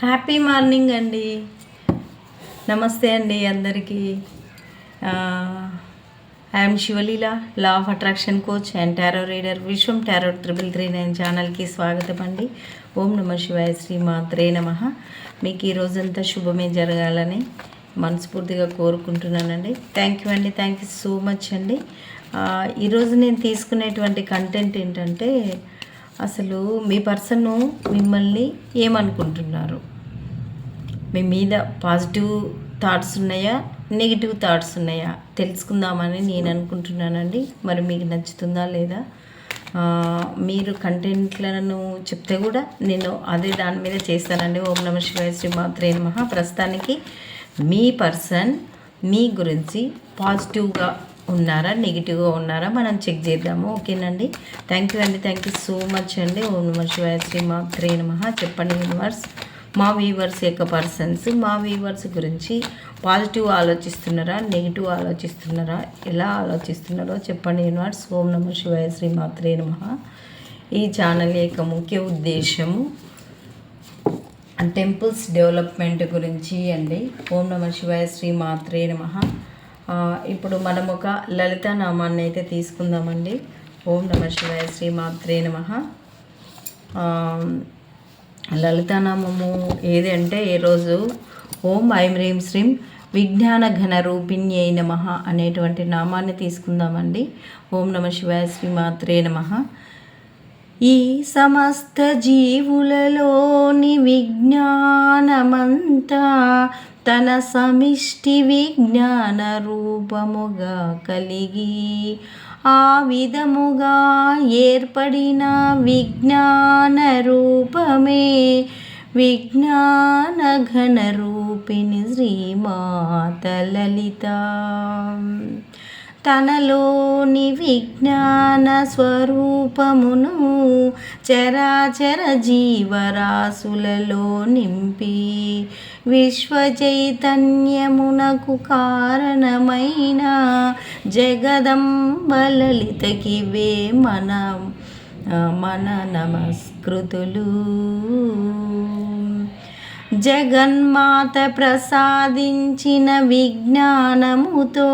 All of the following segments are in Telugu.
హ్యాపీ మార్నింగ్ అండి. నమస్తే అండి అందరికీ. I'm Sivaleela law of attraction coach and tarot reader Vishwam tarot triple three nine ఛానల్కి స్వాగతం అండి. ఓం నమ శివాయ శ్రీ మాత్రే నమ. మీకు ఈ రోజంతా శుభమే జరగాలని మనస్ఫూర్తిగా కోరుకుంటున్నానండి. థ్యాంక్ యూ అండి. థ్యాంక్ యూ సో మచ్ అండి. ఈరోజు నేను తీసుకునేటువంటి కంటెంట్ ఏంటంటే అసలు మీ పర్సన్ మిమ్మల్ని ఏమనుకుంటున్నారు? మీ మీద పాజిటివ్ థాట్స్ ఉన్నాయా? నెగిటివ్ థాట్స్ ఉన్నాయా? తెలుసుకుందామని నేను అనుకుంటున్నానండి. మరి మీకు నచ్చుతుందా లేదా? మీరు కంటెంట్లను చెప్తే కూడా నేను అదే దాని మీద చేస్తానండి. ఓం నమ శివాయ శ్రీ మాత్రే నమ. ప్రస్తుతానికి మీ పర్సన్ మీ గురించి పాజిటివ్గా ఉన్నారా? నెగిటివ్గా ఉన్నారా? మనం చెక్ చేద్దాము. ఓకేనండి. థ్యాంక్ యూ అండి. థ్యాంక్ యూ సో మచ్ అండి. ఓం నమ శివాయ శ్రీ మాత్రే నమః. చెప్పండి యూనివర్స్ మా వీవర్స్ యొక్క పర్సన్స్ మా వీవర్స్ గురించి పాజిటివ్ ఆలోచిస్తున్నారా? నెగిటివ్ ఆలోచిస్తున్నారా? ఎలా ఆలోచిస్తున్నారో చెప్పండి యూనివర్స్ ఓం నమ శివాయ శ్రీ మాత్రే మహా ఈ ఛానల్ యొక్క ముఖ్య ఉద్దేశము టెంపుల్స్ డెవలప్మెంట్ గురించి అండి. ఓం నమ శివాయ శ్రీ మాత్రే నమ. ఇప్పుడు మనం ఒక లలిత నామాన్ని అయితే తీసుకుందామండి. ఓం నమ శివాయ శ్రీ మాత్రే నమ. లలితానామము ఏది అంటే ఏ రోజు? ఓం ఐం రీం శ్రీం విజ్ఞాన ఘన రూపిణ్యై నమ అనేటువంటి నామాన్ని తీసుకుందామండి. ఓం నమ శివాయ శ్రీ మాత్రే నమ. ఈ సమస్త జీవులలోని విజ్ఞానమంతా తన సమిష్టి విజ్ఞాన రూపముగా కలిగి ఆ విధముగా ఏర్పడిన విజ్ఞాన రూపమే విజ్ఞాన ఘన రూపిణి శ్రీమాత లలిత. తనలోని విజ్ఞాన స్వరూపమును చరాచర జీవరాశులలో నింపి విశ్వచైతన్యమునకు కారణమైన జగదంబ లలితకి వే మన మన నమస్కృతులు. జగన్మాత ప్రసాదించిన విజ్ఞానముతో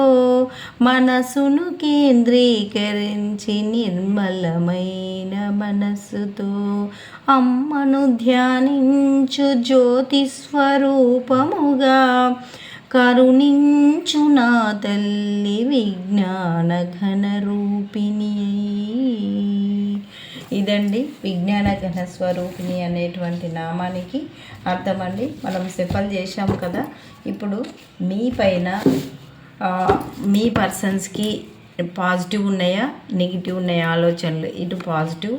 మనసును కేంద్రీకరించి నిర్మలమైన మనస్సుతో అమ్మను ధ్యానించు జ్యోతి స్వరూపముగా కరుణించు నా తల్లి విజ్ఞాన ఘన రూపిణి. ఇదండి విజ్ఞాన ఘనస్వరూపిణి అనేటువంటి నామానికి అర్థం అండి మనం సెఫల్ చేశాం కదా ఇప్పుడు మీ పైన మీ పర్సన్స్కి పాజిటివ్ ఉన్నాయా నెగిటివ్ ఉన్నాయా ఆలోచనలు? ఇటు పాజిటివ్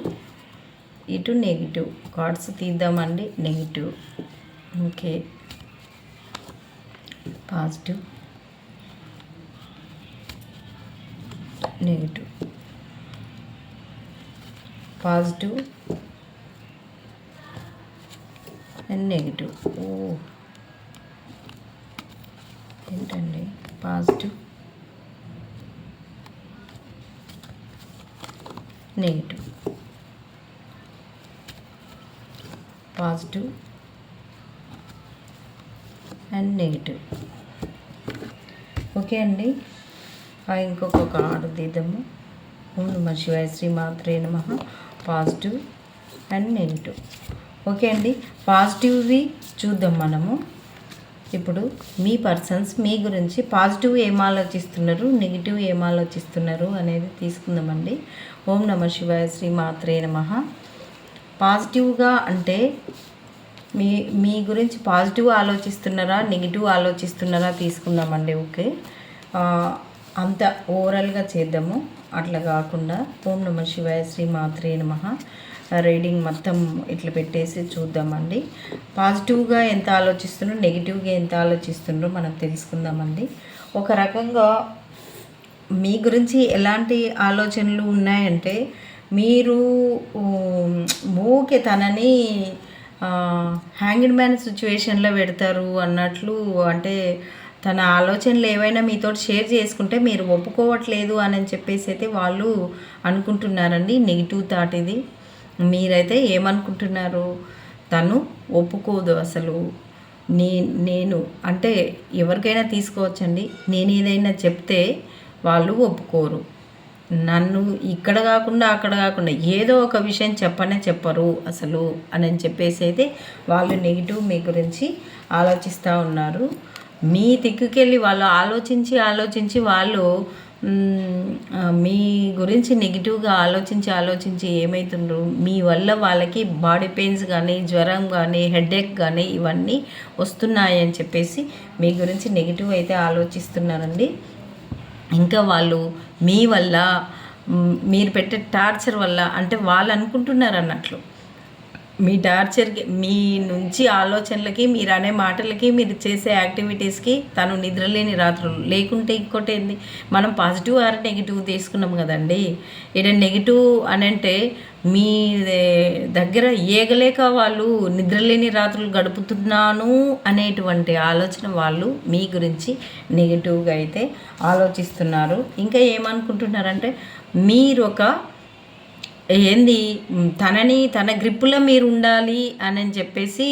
ఇటు negative cards తీద్దామండి negative okay. Positive negative positive and negative. ఓ. ఏంటండి? Positive negative positive and negative. Okay అండి. ఆ ఇంకొక కార్డు తీద్దాము. ఓం నమ శివాయ శ్రీ మాత్రే నమ. Positive and negative. ఓకే అండి? పాజిటివ్వి చూద్దాం మనము. ఇప్పుడు మీ పర్సన్స్ మీ గురించి పాజిటివ్ ఏం ఆలోచిస్తున్నారు నెగిటివ్ ఏం ఆలోచిస్తున్నారు అనేది తీసుకుందామండి. ఓం నమ శివాయ శ్రీ మాత్రే నమ. పాజిటివ్గా అంటే మీ మీ గురించి పాజిటివ్ ఆలోచిస్తున్నారా నెగిటివ్ ఆలోచిస్తున్నారా తీసుకుందామండి. ఓకే. అంత ఓవరాల్గా చేద్దాము. అట్లా కాకుండా ఓం నమ శివాయ శ్రీ మాత్రే నమ. రీడింగ్ మొత్తం ఇట్లా పెట్టేసి చూద్దామండి. పాజిటివ్గా ఎంత ఆలోచిస్తున్నారో నెగిటివ్గా ఎంత ఆలోచిస్తున్నారో మనం తెలుసుకుందామండి. ఒక రకంగా మీ గురించి ఎలాంటి ఆలోచనలు ఉన్నాయంటే మీరు మూకే తనని హ్యాంగిడ్ మ్యాన్ సిచ్యువేషన్లో పెడతారు అన్నట్లు అంటే తన ఆలోచనలు ఏవైనా మీతో షేర్ చేసుకుంటే మీరు ఒప్పుకోవట్లేదు అని చెప్పేసి అయితే వాళ్ళు అనుకుంటున్నారండి. నెగిటివ్ థాట్ ఇది. మీరైతే ఏమనుకుంటున్నారు? తను ఒప్పుకోదు అసలు. నే నేను అంటే ఎవరికైనా తీసుకోవచ్చండి. నేను ఏదైనా చెప్తే వాళ్ళు ఒప్పుకోరు. నన్ను ఇక్కడ కాకుండా అక్కడ కాకుండా ఏదో ఒక విషయం చెప్పనే చెప్పరు అసలు అని చెప్పేసి అయితే వాళ్ళు నెగిటివ్ మీ గురించి ఆలోచిస్తూ ఉన్నారు. మీ దిక్కుకెళ్ళి వాళ్ళు ఆలోచించి ఆలోచించి వాళ్ళు మీ గురించి నెగిటివ్గా ఆలోచించి ఆలోచించి ఏమవుతుండ్రు మీ వల్ల వాళ్ళకి బాడీ పెయిన్స్ కానీ జ్వరం కానీ హెడేక్ కానీ ఇవన్నీ వస్తున్నాయని చెప్పేసి మీ గురించి నెగిటివ్ అయితే ఆలోచిస్తున్నారండి. ఇంకా వాళ్ళు మీ వల్ల మీరు పెట్టే టార్చర్ వల్ల అంటే వాళ్ళు అనుకుంటున్నారు అన్నట్లు. మీ టార్చర్కి మీ నుంచి ఆలోచనలకి మీరు అనే మాటలకి మీరు చేసే యాక్టివిటీస్కి తను నిద్రలేని రాత్రులు. లేకుంటే ఇంకోటి ఏంది? మనం పాజిటివ్ ఆర్ నెగిటివ్ తీసుకున్నాం కదండి. ఇక్కడ నెగిటివ్ అని అంటే మీ దగ్గర ఏగలేక వాళ్ళు నిద్రలేని రాత్రులు గడుపుతున్నాను అనేటువంటి ఆలోచన వాళ్ళు మీ గురించి నెగిటివ్గా అయితే ఆలోచిస్తున్నారు. ఇంకా ఏమనుకుంటున్నారంటే మీరు ఒక ఏంది? తనని తన గ్రిప్పులో మీరు ఉండాలి అని చెప్పేసి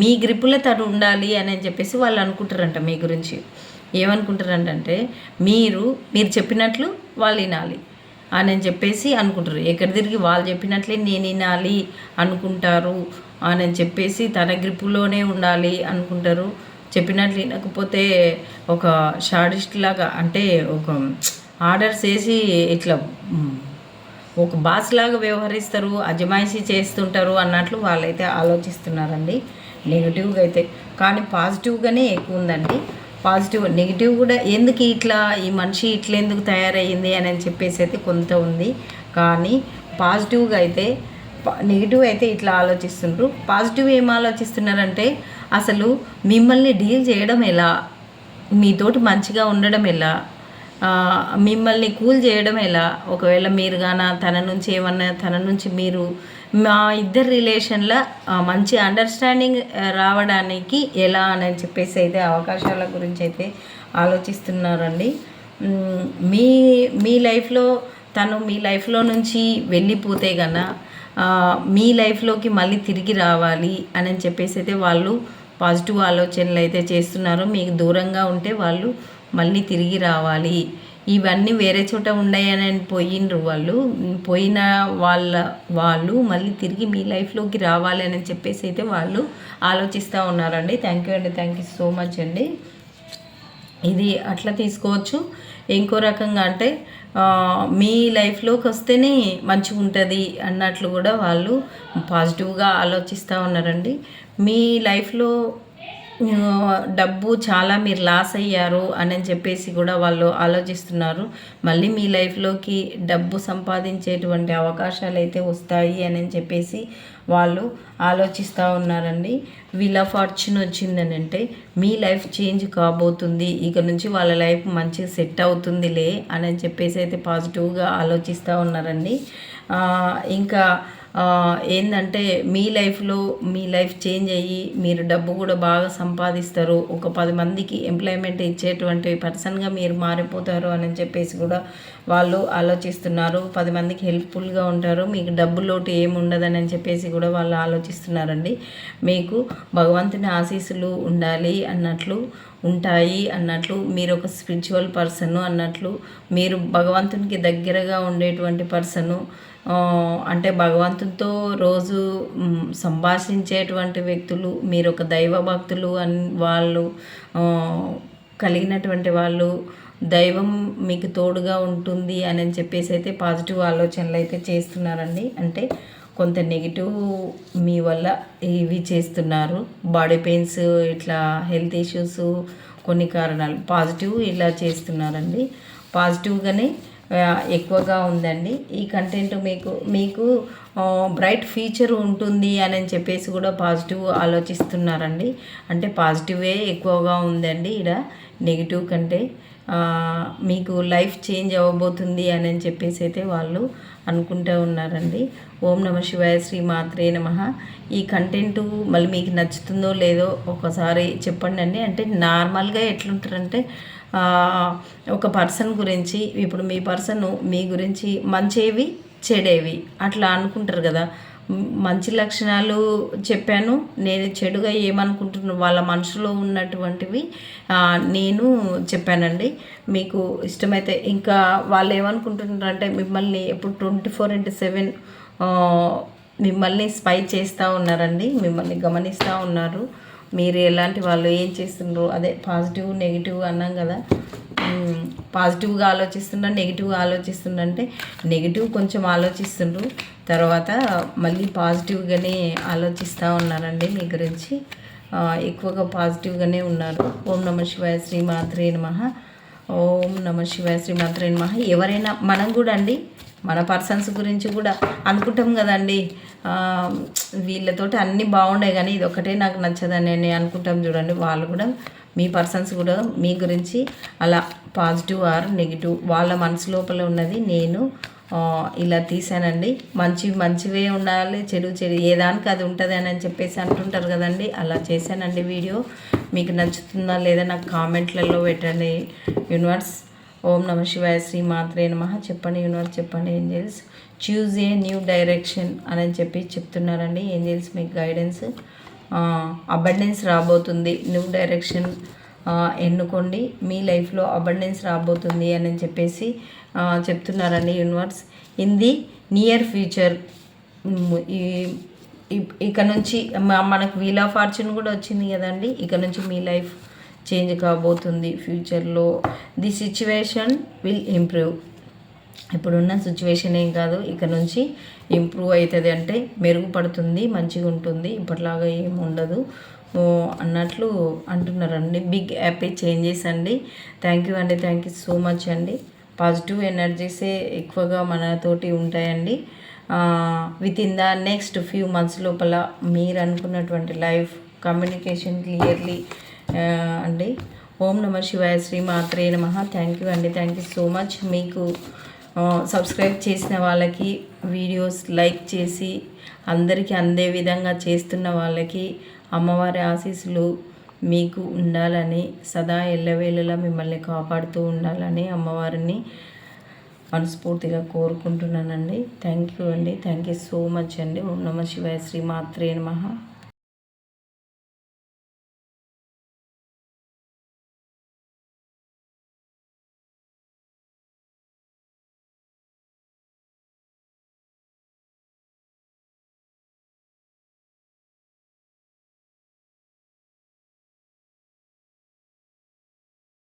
మీ గ్రిప్పులో తను ఉండాలి అని చెప్పేసి వాళ్ళు అనుకుంటారంట మీ గురించి. ఏమనుకుంటారంటే మీరు మీరు చెప్పినట్లు వాళ్ళు వినాలి అని చెప్పేసి అనుకుంటారు. ఎక్కడ తిరిగి వాళ్ళు చెప్పినట్లే నేను వినాలి అనుకుంటారు అని చెప్పేసి తన గ్రిప్పులోనే ఉండాలి అనుకుంటారు. చెప్పినట్లు వినకపోతే ఒక షాడిస్ట్ లాగా అంటే ఒక ఆర్డర్స్ వేసి ఇట్లా ఒక బాస్ లాగా వ్యవహరిస్తారు అజమాయిషీ చేస్తుంటారు అన్నట్లు వాళ్ళైతే ఆలోచిస్తున్నారండి. నెగిటివ్గా అయితే. కానీ పాజిటివ్గానే ఎక్కువ ఉందండి. పాజిటివ్ నెగిటివ్ కూడా ఎందుకు ఇట్లా ఈ మనిషి ఇట్లా ఎందుకు తయారయ్యింది అని చెప్పేసి అయితే కొంత ఉంది. కానీ పాజిటివ్గా అయితే నెగిటివ్ అయితే ఇట్లా ఆలోచిస్తుండ్రు. పాజిటివ్ ఏం ఆలోచిస్తున్నారంటే అసలు మిమ్మల్ని డీల్ చేయడం ఎలా? మీతోటి మంచిగా ఉండడం ఎలా? మిమ్మల్ని కూల్ చేయడం ఎలా? ఒకవేళ మీరు గాన తన నుంచి ఏమన్నా తన నుంచి మీరు మా ఇద్దరు రిలేషన్లో మంచి అండర్స్టాండింగ్ రావడానికి ఎలా అని చెప్పేసి అయితే అవకాశాల గురించి అయితే ఆలోచిస్తున్నారండి. మీ మీ లైఫ్లో తను మీ లైఫ్లో నుంచి వెళ్ళిపోతే గన మీ లైఫ్లోకి మళ్ళీ తిరిగి రావాలి అని చెప్పేసి అయితే వాళ్ళు పాజిటివ్ ఆలోచనలు అయితే చేస్తున్నారు. మీకు దూరంగా ఉంటే వాళ్ళు మళ్ళీ తిరిగి రావాలి. ఇవన్నీ వేరే చోట ఉన్నాయని పోయినరు వాళ్ళు. పోయిన వాళ్ళ వాళ్ళు మళ్ళీ తిరిగి మీ లైఫ్లోకి రావాలి అని చెప్పేసి అయితే వాళ్ళు ఆలోచిస్తూ ఉన్నారండి. థ్యాంక్ యూ అండి. థ్యాంక్ యూ సో మచ్ అండి. ఇది అట్లా తీసుకోవచ్చు. ఇంకో రకంగా అంటే మీ లైఫ్లోకి వస్తేనే మంచిగా ఉంటుంది అన్నట్లు కూడా వాళ్ళు పాజిటివ్గా ఆలోచిస్తూ ఉన్నారండి. మీ లైఫ్లో డబ్బు చాలా మీరు లాస్ అయ్యారు అని చెప్పేసి కూడా వాళ్ళు ఆలోచిస్తున్నారు. మళ్ళీ మీ లైఫ్లోకి డబ్బు సంపాదించేటువంటి అవకాశాలు అయితే వస్తాయి అని చెప్పేసి వాళ్ళు ఆలోచిస్తూ ఉన్నారండి. వీళ్ళ ఫార్చ్యూన్ వచ్చిందని అంటే మీ లైఫ్ చేంజ్ కాబోతుంది. ఇక నుంచి వాళ్ళ లైఫ్ మంచిగా సెట్ అవుతుందిలే అని చెప్పేసి అయితే పాజిటివ్గా ఆలోచిస్తూ ఉన్నారండి. ఇంకా ఏంటంటే మీ లైఫ్లో మీ లైఫ్ చేంజ్ అయ్యి మీరు డబ్బు కూడా బాగా సంపాదిస్తారు. ఒక పది మందికి ఎంప్లాయ్మెంట్ ఇచ్చేటువంటి పర్సన్గా మీరు మారిపోతారు అని చెప్పేసి కూడా వాళ్ళు ఆలోచిస్తున్నారు. పది మందికి హెల్ప్ఫుల్గా ఉంటారు. మీకు డబ్బు లోటు ఏముండదని చెప్పేసి కూడా వాళ్ళు ఆలోచిస్తున్నారండి. మీకు భగవంతుని ఆశీస్సులు ఉండాలి అన్నట్లు ఉంటాయి అన్నట్లు మీరు ఒక స్పిరిచువల్ పర్సన్ అన్నట్లు మీరు భగవంతునికి దగ్గరగా ఉండేటువంటి పర్సను అంటే భగవంతునితో రోజు సంభాషించేటువంటి వ్యక్తులు మీరు ఒక దైవ భక్తులు అని వాళ్ళు కలిగినటువంటి వాళ్ళు దైవం మీకు తోడుగా ఉంటుంది అని చెప్పేసి అయితే పాజిటివ్ ఆలోచనలు అయితే చేస్తున్నారండి. అంటే కొంత నెగిటివ్ మీ వల్ల ఇవి చేస్తున్నారు. బాడీ పెయిన్స్ ఇట్లా హెల్త్ ఇష్యూస్ కొన్ని కారణాలు పాజిటివ్ ఇలా చేస్తున్నారండి. పాజిటివ్గానే ఎక్కువగా ఉందండి. ఈ కంటెంట్ మీకు మీకు బ్రైట్ ఫీచర్ ఉంటుంది అని చెప్పేసి కూడా పాజిటివ్ ఆలోచిస్తున్నారండి. అంటే పాజిటివే ఎక్కువగా ఉందండి ఇక్కడ నెగిటివ్ కంటే. మీకు లైఫ్ చేంజ్ అవ్వబోతుంది అని చెప్పేసి అయితే వాళ్ళు అనుకుంటూ ఉన్నారండి. ఓం నమ శివాయ శ్రీ మాత్రే నమ. ఈ కంటెంట్ మళ్ళీ మీకు నచ్చుతుందో లేదో ఒకసారి చెప్పండి అండి అంటే నార్మల్గా ఎట్లుంటారంటే ఒక పర్సన్ గురించి ఇప్పుడు మీ పర్సన్ మీ గురించి మంచేవి చెడేవి. అట్లా అనుకుంటారు కదా. మంచి లక్షణాలు చెప్పాను నేను చెడుగా ఏమనుకుంటున్నా వాళ్ళ మనసులో ఉన్నటువంటివి నేను చెప్పానండి. మీకు ఇష్టమైతే ఇంకా వాళ్ళు ఏమనుకుంటున్నారంటే మిమ్మల్ని ఎప్పుడు ట్వంటీ ఫోర్ ఇంటూ సెవెన్ మిమ్మల్ని స్పై చేస్తూ ఉన్నారండి. మిమ్మల్ని గమనిస్తూ ఉన్నారు. మీరు ఎలాంటి వాళ్ళు ఏం చేస్తుండ్రు? అదే పాజిటివ్ నెగిటివ్ అన్నాం కదా. పాజిటివ్గా ఆలోచిస్తున్నా నెగిటివ్గా ఆలోచిస్తున్నా అంటే నెగిటివ్ కొంచెం ఆలోచిస్తుండ్రు. తర్వాత మళ్ళీ పాజిటివ్గానే ఆలోచిస్తూ ఉన్నారండి మీ గురించి. ఎక్కువగా పాజిటివ్గానే ఉన్నారు. ఓం నమ శివాయ శ్రీ మాత్రే నమ. ఓం నమ శివాయ శ్రీ మాత్రే నమ. ఎవరైనా మనం కూడా అండి మన పర్సన్స్ గురించి కూడా అనుకుంటాం కదండి. వీళ్ళతోటి అన్నీ బాగుండే కానీ ఇది ఒకటే నాకు నచ్చదని నేను అనుకుంటాం చూడండి. వాళ్ళు కూడా మీ పర్సన్స్ కూడా మీ గురించి అలా పాజిటివ్ ఆర్ నెగిటివ్ వాళ్ళ మనసు లోపల ఉన్నది నేను ఇలా తీసానండి మంచి మంచివే ఉండాలి చెడు చెడు ఏ దానికి అది ఉంటుంది అని చెప్పేసి అంటుంటారు కదండి. అలా చేశానండి వీడియో. మీకు నచ్చుతుందా లేదా నాకు కామెంట్లలో పెట్టండి. యూనివర్స్ ఓం నమ శివాయ శ్రీ మాత్రే నమ. చెప్పండి యూనివర్స్ చెప్పండి angels. Choose a new direction అని చెప్పి చెప్తున్నారండి ఏంజల్స్ మీకు గైడెన్స్ అబండెన్స్ రాబోతుంది. న్యూ డైరెక్షన్ ఎన్నుకోండి. మీ లైఫ్లో అబండెన్స్ రాబోతుంది అని చెప్పేసి చెప్తున్నారండి universe. In the near future ఈ ఇక నుంచి మనకు వీల్ ఆఫ్ ఫార్చ్యూన్ కూడా వచ్చింది కదండి. ఇక నుంచి మీ లైఫ్ చేంజ్ కాబోతుంది ఫ్యూచర్లో. The situation will improve. ఇప్పుడున్న సిచ్యువేషన్ ఏం కాదు ఇక నుంచి ఇంప్రూవ్ అవుతుంది అంటే మెరుగుపడుతుంది మంచిగా ఉంటుంది. ఇప్పటిలాగా ఏం ఉండదు. ఓ, అన్నట్లు అంటున్నారండి. బిగ్ హ్యాపీ చేంజెస్ అండి. థ్యాంక్ యూ అండి. థ్యాంక్ యూ సో మచ్ అండి. పాజిటివ్ ఎనర్జీసే ఎక్కువగా మనతోటి ఉంటాయండి. Within the next few months లోపల మీరు అనుకున్నటువంటి లైఫ్ కమ్యూనికేషన్ క్లియర్లీ అండి. ఓం నమ శివాయ శ్రీ మాత్రే నమ. థ్యాంక్ యూ అండి. థ్యాంక్ యూ సో మచ్ మీకు సబ్స్క్రైబ్ చేసిన వాళ్ళకి వీడియోస్ లైక్ చేసి అందరికీ అందే విధంగా చేస్తున్న వాళ్ళకి అమ్మవారి ఆశీస్సులు మీకు ఉండాలని సదా ఎల్లవేళలా మిమ్మల్ని కాపాడుతూ ఉండాలని అమ్మవారిని మనస్ఫూర్తిగా కోరుకుంటున్నానండి. థ్యాంక్ యూ అండి. థ్యాంక్ యూ సో మచ్ అండి. ఓం నమ శివాయ శ్రీ మాత్రే నమః.